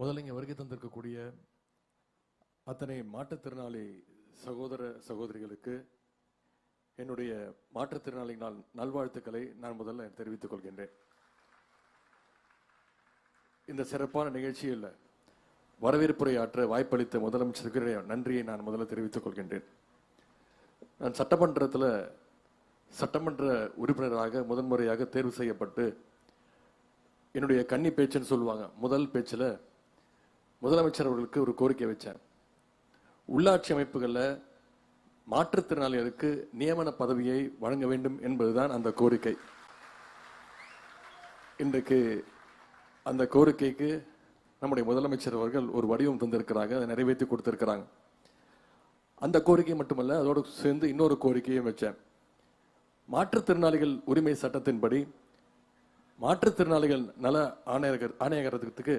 முதல்ல இங்கே வருகை தந்திருக்கக்கூடிய அத்தனை மாற்றுத்திறனாளி சகோதர சகோதரிகளுக்கு என்னுடைய மாற்றுத்திறனாளி நாள் நல்வாழ்த்துக்களை நான் முதல்ல தெரிவித்துக் கொள்கின்றேன். இந்த சிறப்பான நிகழ்ச்சியில் வரவேற்புரை ஆற்ற வாய்ப்பளித்த முதலமைச்சருக்கு நன்றியை நான் முதல்ல தெரிவித்துக் கொள்கின்றேன். நான் சட்டமன்றத்தில் சட்டமன்ற உறுப்பினராக முதன்முறையாக தேர்வு செய்யப்பட்டு என்னுடைய கன்னி பேச்சுன்னு சொல்லுவாங்க முதல் பேச்சில் முதலமைச்சர் அவர்களுக்கு ஒரு கோரிக்கை வச்சார். உள்ளாட்சி அமைப்புகளில் மாற்றுத்திறனாளிகளுக்கு நியமன பதவியை வழங்க வேண்டும் என்பதுதான் அந்த கோரிக்கை. இன்றைக்கு அந்த கோரிக்கைக்கு நம்முடைய முதலமைச்சர் அவர்கள் ஒரு வடிவம் தந்திருக்கிறாங்க அதை நிறைவேற்றி கொடுத்திருக்கிறாங்க. அந்த கோரிக்கை மட்டுமல்ல அதோடு சேர்ந்து இன்னொரு கோரிக்கையும் வச்சேன் மாற்றுத்திறனாளிகள் உரிமை சட்டத்தின்படி மாற்றுத்திறனாளிகள் நல ஆணையர் ஆணையகரத்துக்கு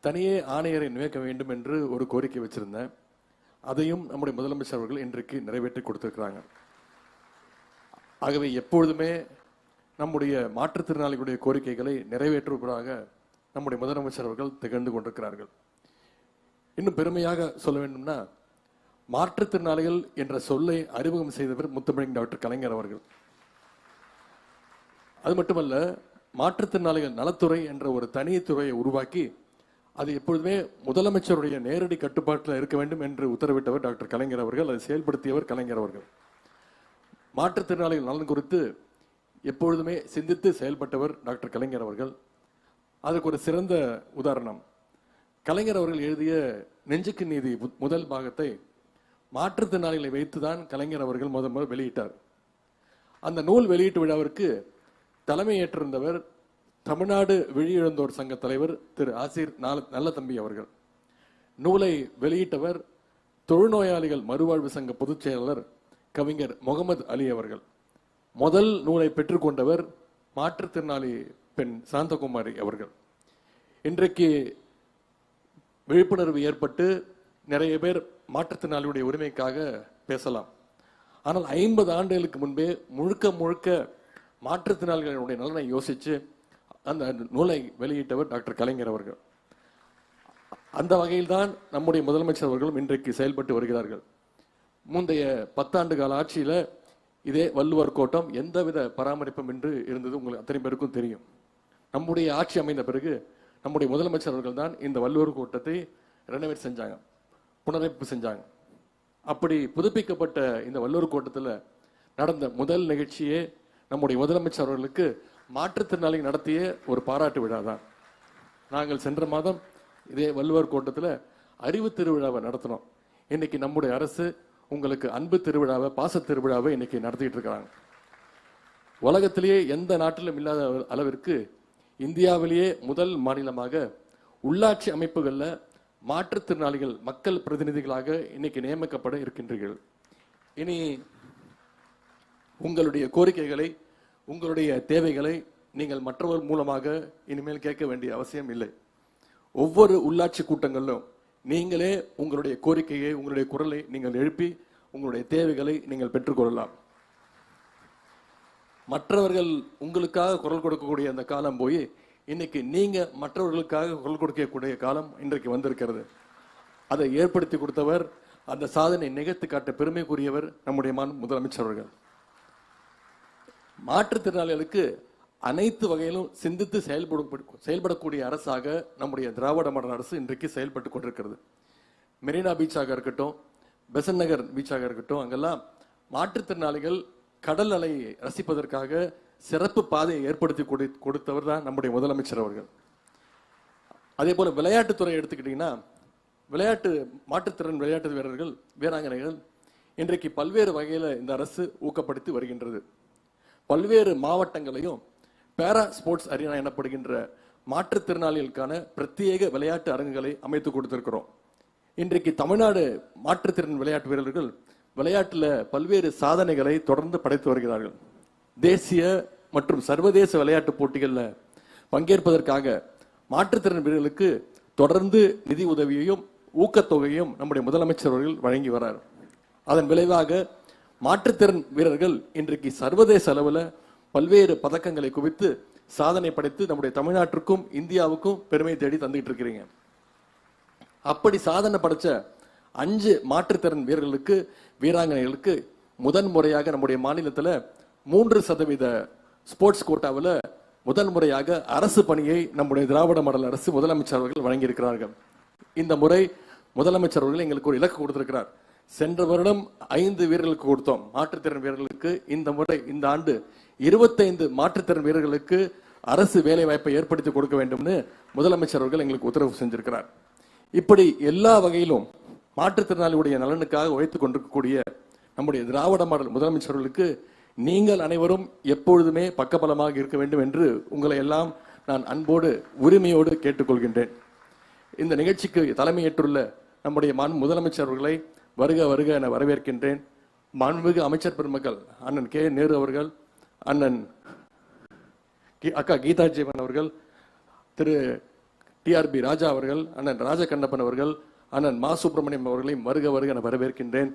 தனியே ஆணையரை நியமிக்க வேண்டும் என்று ஒரு கோரிக்கை வச்சிருந்தேன். அதையும் நம்முடைய முதலமைச்சர் அவர்கள் இன்றைக்கு நிறைவேற்றி கொடுத்திருக்கிறாங்க. ஆகவே எப்பொழுதுமே நம்முடைய மாற்றுத்திறனாளிகளுடைய கோரிக்கைகளை நிறைவேற்றுவதாக நம்முடைய முதலமைச்சர் அவர்கள் திகழ்ந்து கொண்டிருக்கிறார்கள். இன்னும் பெருமையாக சொல்ல வேண்டும்னா மாற்றுத்திறனாளிகள் என்ற சொல்லை அறிமுகம் செய்தவர் முத்தமிழ் டாக்டர் கலைஞர் அவர்கள். அது மட்டுமல்ல மாற்றுத்திறனாளிகள் நலத்துறை என்ற ஒரு தனி துறையை உருவாக்கி அது எப்பொழுதுமே முதலமைச்சருடைய நேரடி கட்டுப்பாட்டில் இருக்க வேண்டும் என்று உத்தரவிட்டவர் டாக்டர் கலைஞர் அவர்கள் அதை செயல்படுத்தியவர் கலைஞர் அவர்கள். மாற்றுத்திறனாளிகள் நலன் குறித்து எப்பொழுதுமே சிந்தித்து செயல்பட்டவர் டாக்டர் கலைஞர் அவர்கள். அதுக்கு ஒரு சிறந்த உதாரணம். கலைஞர் அவர்கள் எழுதிய நெஞ்சுக்கு நீதி முதல் பாகத்தை மாற்றுத்திறனாளிகளை வைத்து தான் கலைஞர் அவர்கள் முதல் முதல் வெளியிட்டார். அந்த நூல் வெளியீட்டு விழாவிற்கு தலைமை ஏற்றிருந்தவர் தமிழ்நாடு வெளியிழந்தோர் சங்க தலைவர் திரு ஆசிர் நால- நல்லதம்பி அவர்கள். நூலை வெளியிட்டவர் தொழுநோயாளிகள் மறுவாழ்வு சங்க பொதுச் செயலாளர் கவிஞர் முகமது அலி அவர்கள். முதல் நூலை பெற்றுக்கொண்டவர் மாற்றுத்திறனாளி பெண் சாந்தகுமாரி அவர்கள். இன்றைக்கு விழிப்புணர்வு ஏற்பட்டு நிறைய பேர் மாற்றுத்திறனாளியுடைய உரிமைக்காக பேசலாம். ஆனால் ஐம்பது ஆண்டுகளுக்கு முன்பே முழுக்க முழுக்க மாற்றுத்திறனாளிகளுடைய நலனை யோசித்து அந்த நூலை வெளியிட்டவர் டாக்டர் கலைஞர் அவர்கள். அந்த வகையில்தான் நம்முடைய முதலமைச்சர் அவர்களும் இன்றைக்கு செயல்பட்டு வருகிறார்கள். முந்தைய பத்தாண்டு கால ஆட்சியில் இதே வள்ளுவர் கோட்டம் எந்தவித பராமரிப்பும் என்று இருந்தது உங்களுக்கு அத்தனை பேருக்கும் தெரியும். நம்முடைய ஆட்சி அமைந்த பிறகு நம்முடைய முதலமைச்சர் அவர்கள் தான் இந்த வள்ளுவர் கோட்டத்தை ரெனோவேட் செஞ்சாங்க புனரமைப்பு செஞ்சாங்க. அப்படி புதுப்பிக்கப்பட்ட இந்த வள்ளுவர் கோட்டத்தில் நடந்த முதல் நிகழ்ச்சியே நம்முடைய முதலமைச்சர் அவர்களுக்கு மாற்றுத்திறனாளி நடத்திய ஒரு பாராட்டு விழா தான் நாங்கள் சென்ற மாதம் இதே வள்ளுவர் கோட்டத்தில் அறிவு திருவிழாவை நடத்தினோம். இன்னைக்கு நம்முடைய அரசு உங்களுக்கு அன்பு திருவிழாவை பாச திருவிழாவை இன்னைக்கு நடத்திட்டு இருக்கிறாங்க. உலகத்திலேயே எந்த நாட்டிலும் இல்லாத அளவிற்கு இந்தியாவிலேயே முதல் மாநிலமாக உள்ளாட்சி அமைப்புகளில் மாற்றுத்திறனாளிகள் மக்கள் பிரதிநிதிகளாக இன்னைக்கு நியமிக்கப்பட இருக்கின்றீர்கள். இனி உங்களுடைய கோரிக்கைகளை உங்களுடைய தேவைகளை நீங்கள் மற்றவர் மூலமாக இனிமேல் கேட்க வேண்டிய அவசியம் இல்லை. ஒவ்வொரு உள்ளாட்சி கூட்டங்களிலும் நீங்களே உங்களுடைய கோரிக்கையை உங்களுடைய குரலை நீங்கள் எழுப்பி உங்களுடைய தேவைகளை நீங்கள் பெற்றுக்கொள்ளலாம். மற்றவர்கள் உங்களுக்காக குரல் கொடுக்கக்கூடிய அந்த காலம் போய் இன்னைக்கு நீங்க மற்றவர்களுக்காக குரல் கொடுக்கக்கூடிய காலம் இன்றைக்கு வந்திருக்கிறது. அதை ஏற்படுத்தி கொடுத்தவர் அந்த சாதனை நிகழ்த்து காட்ட பெருமைக்குரியவர் நம்முடைய மான் முதலமைச்சர் அவர்கள். மாற்றுத்திறனாளிகளுக்கு அனைத்து வகையிலும் சிந்தித்து செயல்படும் செயல்படக்கூடிய அரசாக நம்முடைய திராவிட மாடல் அரசு இன்றைக்கு செயல்பட்டு கொண்டிருக்கிறது. மெரினா பீச்சாக இருக்கட்டும் பெசன் நகர் பீச்சாக இருக்கட்டும் அங்கெல்லாம் மாற்றுத்திறனாளிகள் கடல் அலையை ரசிப்பதற்காக சிறப்பு பாதையை ஏற்படுத்தி கொடு- கொடுத்தவர் தான் நம்முடைய முதலமைச்சர் அவர்கள். அதே போல விளையாட்டுத்துறை எடுத்துக்கிட்டீங்கன்னா விளையாட்டு மாற்றுத்திறன் விளையாட்டு வீரர்கள் வீராங்கனைகள் இன்றைக்கு பல்வேறு வகையில் இந்த அரசு ஊக்கப்படுத்தி வருகின்றது. பல்வேறு மாவட்டங்களையும் பேரா ஸ்போர்ட்ஸ் அரினா எனப்படுகின்ற மாற்றுத்திறனாளிகளுக்கான பிரத்யேக விளையாட்டு அரங்குகளை அமைத்து கொடுத்திருக்கிறோம். இன்றைக்கு தமிழ்நாடு மாற்றுத்திறன் விளையாட்டு வீரர்கள் விளையாட்டில் பல்வேறு சாதனைகளை தொடர்ந்து படைத்து வருகிறார்கள். தேசிய மற்றும் சர்வதேச விளையாட்டு போட்டிகளில் பங்கேற்பதற்காக மாற்றுத்திறன் வீரர்களுக்கு தொடர்ந்து நிதி உதவியையும் ஊக்கத்தொகையும் நம்முடைய முதலமைச்சர் அவர்கள் வழங்கி வரார். அதன் விளைவாக மாற்றுத்திறன் வீரர்கள் இன்றைக்கு சர்வதேச அளவில் பல்வேறு பதக்கங்களை குவித்து சாதனை படைத்து நம்முடைய தமிழ்நாட்டிற்கும் இந்தியாவுக்கும் பெருமை தேடி தந்துகிட்டு இருக்கிறீங்க. அப்படி சாதனை படைச்ச அஞ்சு மாற்றுத்திறன் வீரர்களுக்கு வீராங்கனைகளுக்கு முதன் முறையாக நம்முடைய மாநிலத்துல மூன்று சதவீத ஸ்போர்ட்ஸ் கோட்டாவில் முதல் முறையாக அரசு பணியை நம்முடைய திராவிட மாடல் அரசு முதலமைச்சர் அவர்கள் வழங்கியிருக்கிறார்கள். இந்த முறை முதலமைச்சர் அவர்கள் எங்களுக்கு ஒரு இலக்கு கொடுத்திருக்கிறார். சென்ற வருடம் ஐந்து வீரர்களுக்கு கொடுத்தோம். மாற்றுத்திறன் வீரர்களுக்கு இந்த முறை இந்த ஆண்டு இருபத்தைந்து மாற்றுத்திறன் வீரர்களுக்கு அரசு வேலை வாய்ப்பை ஏற்படுத்தி கொடுக்க வேண்டும்னு முதலமைச்சர் அவர்கள் எங்களுக்கு உத்தரவு செஞ்சிருக்கிறார். இப்படி எல்லா வகையிலும் மாற்றுத்திறனாளியுடைய நலனுக்காக உழைத்துக் கொண்டிருக்கக்கூடிய நம்முடைய திராவிட மாடல் முதலமைச்சர்களுக்கு நீங்கள் அனைவரும் எப்பொழுதுமே பக்கபலமாக இருக்க வேண்டும் என்று உங்களை எல்லாம் நான் அன்போடு உரிமையோடு கேட்டுக்கொள்கின்றேன். இந்த நிகழ்ச்சிக்கு தலைமையேற்றுள்ள நம்முடைய மாண்பு முதலமைச்சர் அவர்களை வருக வருக என வரவேற்கின்றேன். மாண்புமிகு அமைச்சர் பெருமக்கள் அண்ணன் கே. நேரு அவர்கள் அண்ணன் அக்கா கீதா ஜீவன் அவர்கள் திரு. டிஆர்பி ராஜா அவர்கள் அண்ணன் ராஜகண்ணப்பன் அவர்கள் அண்ணன் மா. சுப்பிரமணியம் அவர்களையும் வருக வருக என வரவேற்கின்றேன்.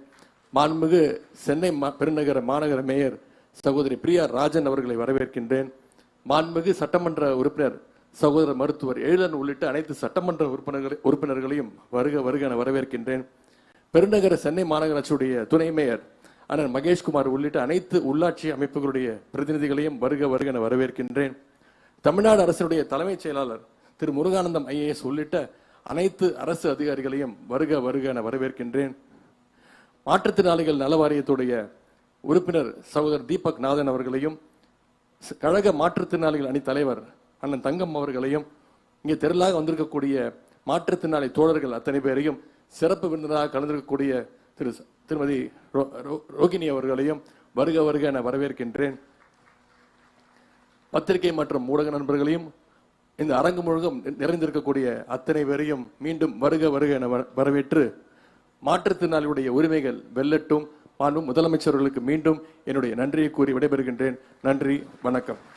மாண்புமிகு சென்னை மா- பெருநகர மாநகர மேயர் சகோதரி பிரியா ராஜன் அவர்களை வரவேற்கின்றேன். மாண்புமிகு சட்டமன்ற உறுப்பினர் சகோதரர் மருத்துவர் எழிலன் உள்ளிட்ட அனைத்து சட்டமன்ற உறுப்பினர்கள் உறுப்பினர்களையும் வருக வருக என வரவேற்கின்றேன். பெருநகர சென்னை மாநகராட்சியுடைய துணை மேயர் அண்ணன் மகேஷ்குமார் உள்ளிட்ட அனைத்து உள்ளாட்சி அமைப்புகளுடைய பிரதிநிதிகளையும் வருக வருக என வரவேற்கின்றேன். தமிழ்நாடு அரசினுடைய தலைமைச் செயலாளர் திரு முருகானந்தம் ஐஏஎஸ் உள்ளிட்ட அனைத்து அரசு அதிகாரிகளையும் வருக வருக என வரவேற்கின்றேன். மாற்றுத்திறனாளிகள் நல வாரியத்துடைய உறுப்பினர் சகோதரர் தீபக் நாதன் அவர்களையும் கழக மாற்றுத்திறனாளிகள் அணி தலைவர் அண்ணன் தங்கம் அவர்களையும் இங்கே தெருளாக வந்திருக்கக்கூடிய மாற்றுத்திறனாளி தோழர்கள் அத்தனை பேரையும் சிறப்பு விருந்தினராக கலந்திருக்கக்கூடிய திரு திருமதி ரோ- ரோ- ரோகிணி அவர்களையும் வருக வருக என வரவேற்கின்றேன். பத்திரிகை மற்றும் ஊடக நண்பர்களையும் இந்த அரங்கு முழுவதும் நிறைந்திருக்கக்கூடிய அத்தனை பேரையும் மீண்டும் வருக வருக என வரவேற்று மாற்றுத்திறனாளியுடைய உரிமைகள் வெல்லட்டும். மாண்பும் முதலமைச்சர்களுக்கு மீண்டும் என்னுடைய நன்றியை கூறி விடைபெறுகின்றேன். நன்றி வணக்கம்.